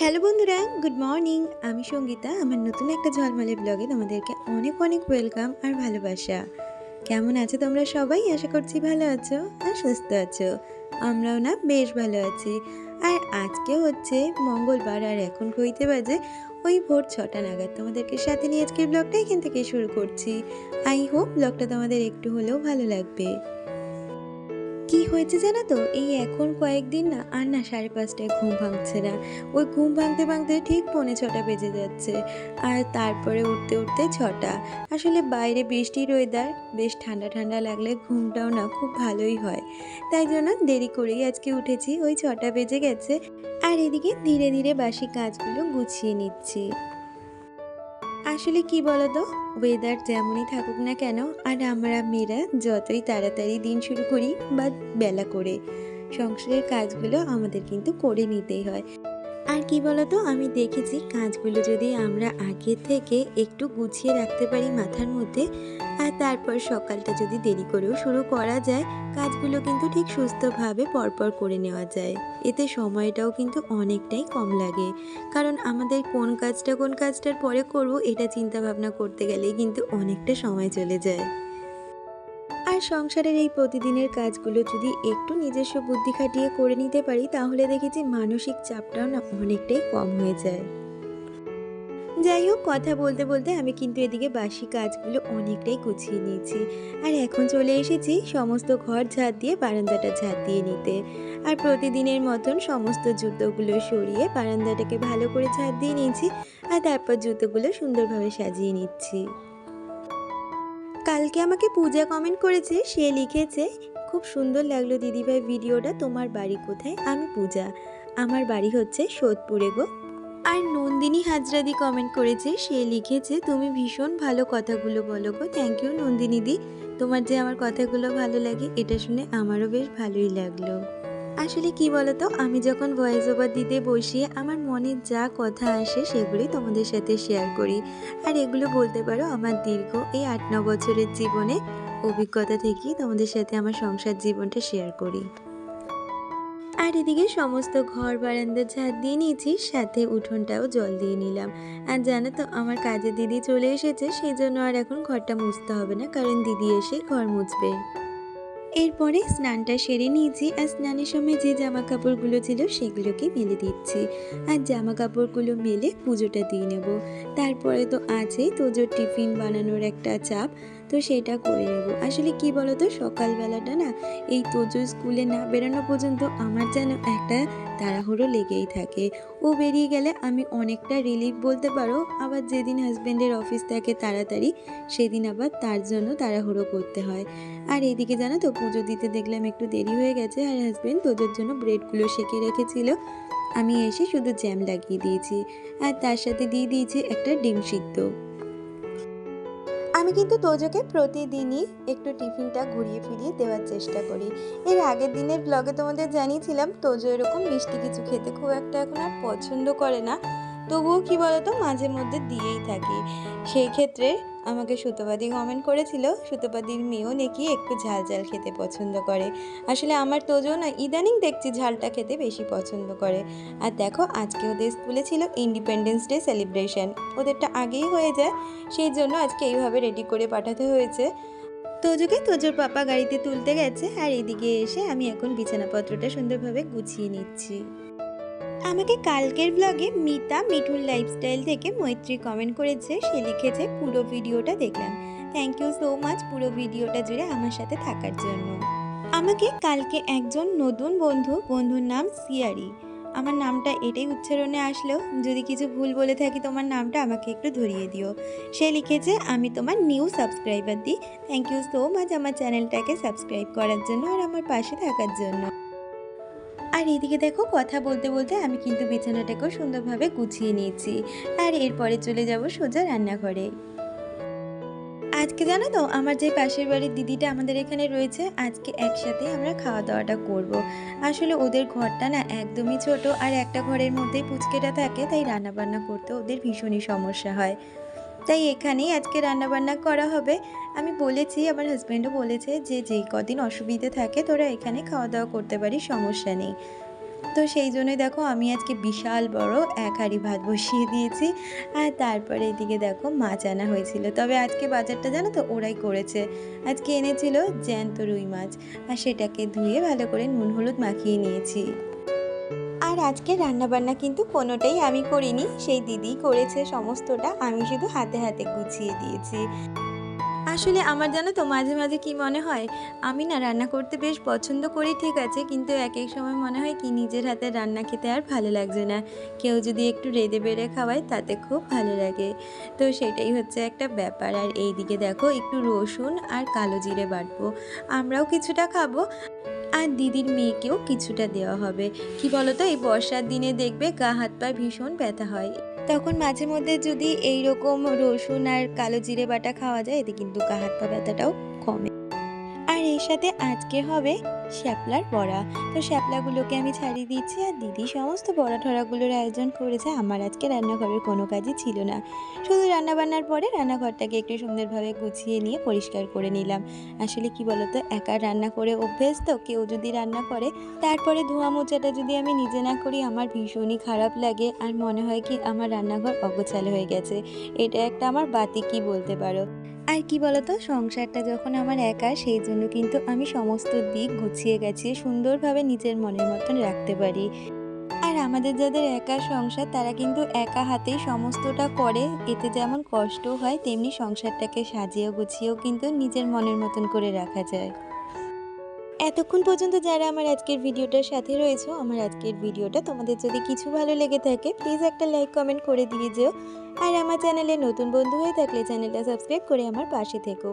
Hello বন্ধুরা, good morning. আমি সঙ্গীতা, আমার নতুন একটা ঝলমলে ব্লগে তোমাদেরকে অনেক অনেক ওয়েলকাম আর ভালোবাসা। কেমন আছো তোমরা সবাই? আশা করছি ভালো আছো আর সুস্থ আছো। আমরাও না বেশ ভালো আছি। আর আজকে হচ্ছে মঙ্গলবার আর এখন হইতে বাজে ওই ভোর ছটা নাগাদ। তোমাদেরকে সাথে নিয়ে আজকের ব্লগটা এখান থেকে শুরু করছি। আই হোপ ব্লগটা তোমাদের একটু হলেও ভালো লাগবে। কি হয়েছে জানো তো? এই এখন কয়েকদিন না আর না সাড়ে পাঁচটায় ঘুম ভাঙছে না। ওই ঘুম ভাঙতে ভাঙতে ঠিক পৌনে ছটা বেজে যাচ্ছে আর তারপরে উঠতে উঠতে ছটা। আসলে বাইরে বৃষ্টির ওয়েদার বেশ ঠান্ডা ঠান্ডা লাগলে ঘুমটাও না খুব ভালোই হয়। তাই জন্য দেরি করেই আজকে উঠেছি, ওই ছটা বেজে গেছে। আর এদিকে ধীরে ধীরে বাসি কাজগুলো গুছিয়ে নিচ্ছি। আসলে কি বলো তো ওয়েদার যেমনই থাকুক না কেন, আর আমরা মেয়েরা যতই তাড়াতাড়ি দিন শুরু করি বা বেলা করে, সংসারের কাজগুলো আমাদের কিন্তু করে নিতেই হয়। কি বলতো? আমি দেখেছি কাজগুলো যদি আমরা আগে থেকে একটু গুছিয়ে রাখতে পারি মাথার মধ্যে, আর তারপর সকালটা যদি দেরি করেও শুরু করা যায়, কাজগুলো কিন্তু ঠিক সুস্থভাবে পরপর করে নেওয়া যায়। এতে সময়টাও কিন্তু অনেকটাই কম লাগে। কারণ আমাদের কোন কাজটা কোন কাজটার পরে করব, এটা চিন্তা ভাবনা করতে গেলেই কিন্তু অনেকটা সময় চলে যায়। আর সংসারের এই প্রতিদিনের কাজগুলো যদি একটু নিজস্ব বুদ্ধি খাটিয়ে করে নিতে পারি, তাহলে দেখেছি মানসিক চাপটাও না অনেকটাই কম হয়ে যায়। যাই হোক, কথা বলতে বলতে আমি কিন্তু এদিকে বাসি কাজগুলো অনেকটাই গুছিয়ে নিয়েছি। আর এখন চলে এসেছি সমস্ত ঘর ঝাঁট দিয়ে, বারান্দাটা ঝাঁট দিয়ে নিতে। আর প্রতিদিনের মতন সমস্ত জুতোগুলো সরিয়ে বারান্দাটাকে ভালো করে ঝাঁট দিয়ে নিয়েছি। আর তারপর জুতোগুলো সুন্দরভাবে সাজিয়ে নিচ্ছি। কালকে আমাকে পূজা কমেন্ট করেছে, সে লিখেছে, খুব সুন্দর লাগল দিদিভাই ভিডিওটা, তোমার বাড়ি কোথায়? আমি, পূজা, আমার বাড়ি হচ্ছে সোদপুরে গো। আর নন্দিনী হাজরাদি কমেন্ট করেছে, সে লিখেছে, তুমি ভীষণ ভালো কথাগুলো বলো গো থ্যাংক ইউ নন্দিনীদি তোমার যে আমার কথাগুলো ভালো লাগে, এটা শুনে আমারও বেশ ভালোই লাগল। আসলে কি বলতো? আমি যখন ভয়েস ওভার দিতে বসি, আমার মনে যা কথা আসে সেগুলি তোমাদের সাথে শেয়ার করি। আর এগুলো বলতে পারো আমার দীর্ঘ এই আট, ন বছরের জীবনে অভিজ্ঞতা থেকেই তোমাদের সাথে আমার সংসার জীবনটা শেয়ার করি। আর এদিকে সমস্ত ঘর বারান্দা ঝাড় দিয়ে নিয়েছি, সাথে উঠোনটাও জল দিয়ে নিলাম। আর জানো তো, আমার কাজে দিদি চলে এসেছে, সেই জন্য আর এখন ঘরটা মুছতে হবে না, কারণ দিদি এসে ঘর মুছবে। এরপরে স্নানটা সেরে নিয়েছি আর স্নানের সময় যে জামা কাপড়গুলো ছিল সেগুলোকে মেলে দিচ্ছি। আর জামা কাপড়গুলো মেলে পুজোটা দিয়ে নেব। তারপরে তো আছে তোজোর টিফিন বানানোর একটা চাপ। তো সেটা করে নেব। আসলে কি বলতো, সকালবেলাটা না, এই তোজো স্কুলে না বেরোনো পর্যন্ত আমার যেন একটা তাড়াহুড়ো লেগেই থাকে। ও বেরিয়ে গেলে আমি অনেকটা রিলিফ বলতে পারো, আবার যেদিন হাজব্যান্ডের অফিস থাকে তাড়াতাড়ি, সেদিন আবার তার জন্য তাড়াহুড়ো করতে হয়। আর এদিকে জানো তো, পুজো দিতে দেখলাম একটু দেরি হয়ে গেছে, আর হাজব্যান্ড তোজোর জন্য ব্রেডগুলো সেঁকে রেখেছিল। আমি এসে শুধু জ্যাম লাগিয়ে দিয়েছি। আর তার সাথে দিয়ে দিয়েছি একটা ডিম সিদ্ধ। আমি কিন্তু তোজোকে প্রতিদিনই একটু টিফিনটা ঘুরিয়ে ফিরিয়ে দেওয়ার চেষ্টা করি। এর আগের দিনের ব্লগে তোমাদের জানিয়েছিলাম, তোজো এরকম মিষ্টি কিছু খেতে খুব একটা এখন আর পছন্দ করে না। তবুও কি বলতো, মাঝে মধ্যে দিয়েই থাকি। সেই ক্ষেত্রে আমাকে সুতোপাদি কমেন্ট করেছিল, সুতোপাদির মেয়েও নাকি একটু ঝাল ঝাল খেতে পছন্দ করে। আসলে আমার তোজও না ইদানিং দেখছি ঝালটা খেতে বেশি পছন্দ করে। আর দেখো, আজকে ওদের স্কুলে ছিল ইন্ডিপেন্ডেন্স ডে সেলিব্রেশন ওদেরটা আগেই হয়ে যায়, সেই জন্য আজকে এইভাবে রেডি করে পাঠাতে হয়েছে। তোজোকে তোজোর পাপা গাড়িতে তুলতে গেছে, আর এদিকে এসে আমি এখন বিছানাপত্রটা সুন্দরভাবে গুছিয়ে নিচ্ছি। আমাকে কালকের ব্লগে মিতা মিঠুর লাইফস্টাইল থেকে মৈত্রী কমেন্ট করেছে। সে লিখেছে, পুরো ভিডিওটা দেখলাম। থ্যাংক ইউ সো মাচ পুরো ভিডিওটা জুড়ে আমার সাথে থাকার জন্য। আমাকে কালকে একজন নতুন বন্ধু, বন্ধুর নাম সিয়ারি। আমার নামটা এটাই উচ্চারণে আসলেও যদি কিছু ভুল বলে থাকি তোমার নামটা আমাকে একটু ধরিয়ে দিও। সে লিখেছে, আমি তোমার নিউ সাবস্ক্রাইবার দিই থ্যাংক ইউ সো মাচ আমার চ্যানেলটাকে সাবস্ক্রাইব করার জন্য আর আমার পাশে থাকার জন্য। আর এদিকে দেখো, কথা বলতে বলতে আমি কিন্তু বিছানাটাকেও সুন্দরভাবে গুছিয়ে নিয়েছি। আর এরপরে চলে যাব সোজা রান্নাঘরে। আজকে জানো তো, আমার যে পাশের বাড়ির দিদিটা আমাদের এখানে রয়েছে, আজকে একসাথে আমরা খাওয়া দাওয়াটা করব। আসলে ওদের ঘরটা না একদমই ছোট, আর একটা ঘরের মধ্যেই পুচকেটা থাকে, তাই রান্নাবান্না করতে ওদের ভীষণই সমস্যা হয়। তাই এখানেই আজকে রান্নাবান্না করা হবে। আমি বলেছি, আমার হাজব্যান্ডও বলেছে যে, যেই কদিন অসুবিধে থাকে, তোরা এখানে খাওয়া দাওয়া করতে পারিস, সমস্যা নেই। তো সেই জন্যই দেখো, আমি আজকে বিশাল বড় এক হাঁড়ি ভাত বসিয়ে দিয়েছি। আর তারপরে এদিকে দেখো, মাছ আনা হয়েছিল। তবে আজকে বাজারটা জানো তো, ওরাই করেছে। আজকে এনেছিল জ্যান্ত রুই মাছ। আর সেটাকে ধুয়ে ভালো করে নুন হলুদ মাখিয়ে নিয়েছি। আজকে রান্নাবান্না কিন্তু কোনোটাই আমি করিনি। সেই দিদি করেছে সমস্তটা। আমি শুধু হাতে হাতে গুছিয়ে দিয়েছি। আসলে আমার জানো তো, মাঝে মাঝে কি মনে হয়? আমি না রান্না করতে বেশ পছন্দ করি, ঠিক আছে, কিন্তু এক এক সময় মনে হয় কি, নিজের হাতে রান্না খেতে আর ভালো লাগছে না। কেউ যদি একটু রেঁধে বেড়ে খাওয়ায়, তাতে খুব ভালো লাগে। তো সেটাই হচ্ছে একটা ব্যাপার। আর এই দিকে দেখো, একটু রসুন আর কালো জিরে বাটবো। আমরাও কিছুটা খাব। আর দিদির মেয়েকেও কিছুটা দেওয়া হবে। কি বলতো, এই বর্ষার দিনে দেখবে গা হাত পা ভীষণ ব্যথা হয়। তখন মাঝে মধ্যে যদি এই রকম রসুন আর কালো জিরে বাটা খাওয়া যায়, এতে কিন্তু গা হাত পা ব্যথাটাও কমে। এর সাথে আজকে হবে শ্যাপলার বড়া। তো শ্যাপলাগুলোকে আমি ছাড়িয়ে দিচ্ছি আর দিদি সমস্ত বড়া ঠড়াগুলোর আয়োজন করেছে। আমার আজকে রান্নাঘরের কোনো কাজই ছিল না। শুধু রান্নাবান্নার পরে রান্নাঘরটাকে একটু সুন্দরভাবে গুছিয়ে নিয়ে পরিষ্কার করে নিলাম। আসলে কি বলতো, একা রান্না করে অভ্যেস তো, কেউ যদি রান্না করে, তারপরে ধোয়া মোচাটা যদি আমি নিজে না করি, আমার ভীষণই খারাপ লাগে আর মনে হয় কি আমার রান্নাঘর অগোছালো হয়ে গেছে। এটা একটা আমার বাতি কি বলতে পারো। আর কি বলতো, সংসারটা যখন আমার একা, সেই জন্য কিন্তু আমি সমস্ত দিক গুছিয়ে গেছি, সুন্দরভাবে নিজের মনের মতন রাখতে পারি। আর আমাদের যাদের একা সংসার, তারা কিন্তু একা হাতেই সমস্তটা করে, এতে যেমন কষ্ট হয়, তেমনি সংসারটাকে সাজিয়ে গুছিয়েও কিন্তু নিজের মনের মতন করে রাখা যায়। এতক্ষণ পর্যন্ত যারা আমার আজকের ভিডিওটার সাথে রয়েছে, আমার আজকের ভিডিওটা তোমাদের যদি কিছু ভালো লেগে থাকে প্লিজ একটা লাইক কমেন্ট করে দিয়ে যেও। আর আমার চ্যানেলে নতুন বন্ধু হয়ে থাকলে চ্যানেলটা সাবস্ক্রাইব করে আমার পাশে থেকো।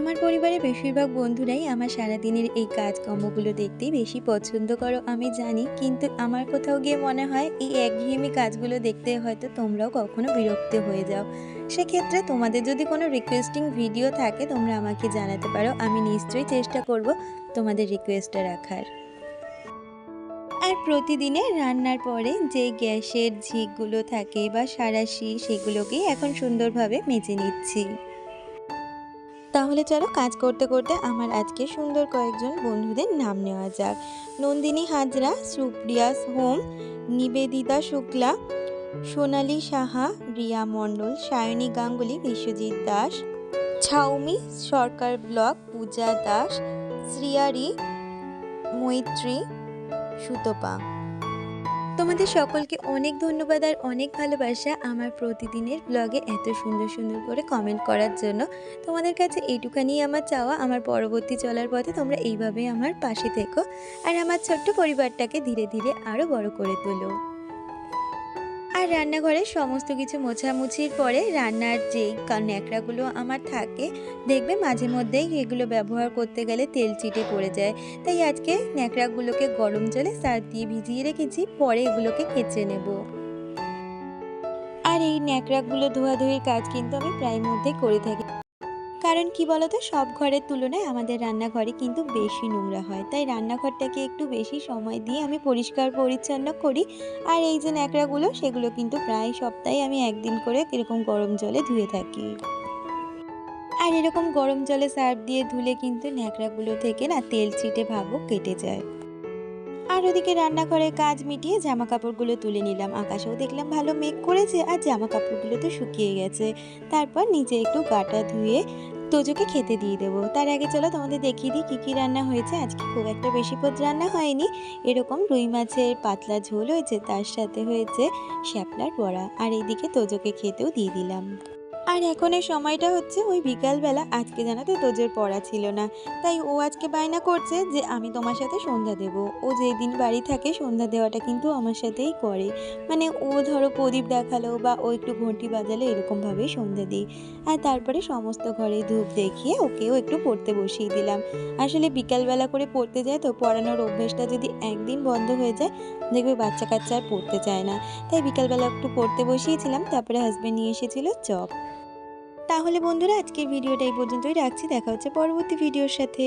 আমার পরিবারের বেশিরভাগ বন্ধুরাই আমার সারাদিনের এই কাজকর্মগুলো দেখতেই বেশি পছন্দ করো, আমি জানি। কিন্তু আমার কোথাও গিয়ে মনে হয় এই একঘেয়েমি কাজগুলো দেখতে হয়তো তোমরাও কখনো বিরক্ত হয়ে যাও। সেক্ষেত্রে তোমাদের যদি কোনো রিকোয়েস্টিং ভিডিও থাকে, তোমরা আমাকে জানাতে পারো, আমি নিশ্চয়ই চেষ্টা করব তোমাদের রিকোয়েস্টটা রাখার। আর প্রতিদিনে রান্নার পরে যে গ্যাসের ঝিকগুলো থাকে বা সারাশি, সেগুলোকেই এখন সুন্দরভাবে মেজে নিচ্ছি। তাহলে চলো কাজ করতে করতে আমার আজকে সুন্দর কয়েকজন বন্ধুদের নাম নেওয়া যাক। নন্দিনী হাজরা, সুপ্রিয়া হোম নিবেদিতা শুক্লা, সোনালী সাহা, রিয়া মণ্ডল, সায়নী গাঙ্গুলি, বিশ্বজিৎ দাস, ছাউমি, সরকার ব্লক, পূজা দাস, শ্রিয়ারি, মৈত্রী, সুতপা। তোমাদের সকলকে অনেক ধন্যবাদ আর অনেক ভালোবাসা আমার প্রতিদিনের ব্লগে এত সুন্দর সুন্দর করে কমেন্ট করার জন্য। তোমাদের কাছে এইটুখানি আমার চাওয়া, আমার পরবর্তী চলার পথে তোমরা এইভাবে আমার পাশে থেকো। আর আমার ছোট্ট পরিবারটাকে ধীরে ধীরে আরও বড় করে তোলো। আর রান্নাঘরে সমস্ত কিছু মোছামুছির পরে রান্নার যেই ন্যাকড়াগুলো আমার থাকে, দেখবে মাঝে মধ্যেই এগুলো ব্যবহার করতে গেলে তেল চিটে পড়ে যায়। তাই আজকে ন্যাকড়াগুলোকে গরম জলে সার্ফ দিয়ে ভিজিয়ে রেখেছি, পরে এগুলোকে কেচে নেব। আর এই ন্যাকড়াগুলো ধোয়াধুয়ির কাজ কিন্তু আমি প্রায় মধ্যেই করে থাকি। কারণ কি বলতো? সব ঘরের তুলনায় আমাদের রান্নাঘরে কিন্তু বেশি নোংরা হয়। তাই রান্নাঘরটাকে একটু বেশি সময় দিয়ে আমি পরিষ্কার পরিচ্ছন্ন করি। আর এই যে ন্যাকড়াগুলো, সেগুলো কিন্তু প্রায় সপ্তাহে আমি একদিন করে এরকম গরম জলে ধুয়ে থাকি। আর এরকম গরম জলে সার্ফ দিয়ে ধুলে কিন্তু ন্যাকড়াগুলো থেকে না তেল ছিটে ভাবও কেটে যায়। আর ওদিকে রান্নাঘরের কাজ মিটিয়ে জামা কাপড়গুলো তুলে নিলাম। আকাশেও দেখলাম ভালো মেঘ করেছে আর জামা কাপড়গুলো তো শুকিয়ে গেছে। তারপর নিচে একটু গাটা ধুয়ে তোজোকে খেতে দিয়ে দেবো। তার আগে চলো তোমাদের দেখিয়ে দিই কী কী রান্না হয়েছে। আজকে খুব একটা বেশি পদ রান্না হয়নি। এরকম রুই মাছের পাতলা ঝোল হয়েছে, তার সাথে হয়েছে শ্যাপলার বড়া। আর এইদিকে তোজোকে খেতেও দিয়ে দিলাম। আর এখন এই সময়টা হচ্ছে ওই বিকালবেলা, আজকে জানো তো তোজের পড়া ছিল না। তাই ও আজকে বায়না করছে যে আমি তোমার সাথে সন্ধ্যা দেব। ও যেদিন বাড়ি থাকে সন্ধ্যা দেওয়াটা কিন্তু আমার সাথেই করে। মানে ও ধরো প্রদীপ দেখাল বা ও একটু ঘন্টি বাজালো এরকমভাবেই সন্ধ্যা দিই। আর তারপরে সমস্ত ঘরে ধূপ দেখিয়ে ওকেও একটু পড়তে বসিয়ে দিলাম। আসলে বিকালবেলা করে পড়তে যায় তো পড়ানোর অভ্যেসটা যদি একদিন বন্ধ হয়ে যায়, দেখবে বাচ্চা কাচ্চা আর পড়তে চায় না। তাই বিকালবেলা একটু পড়তে বসিয়েছিলাম, তারপরে হাজব্যান্ড নিয়ে এসেছিল চপ। তাহলে বন্ধুরা আজকের ভিডিওটা এই পর্যন্তই রাখছি। দেখা হচ্ছে পরবর্তী ভিডিওর সাথে।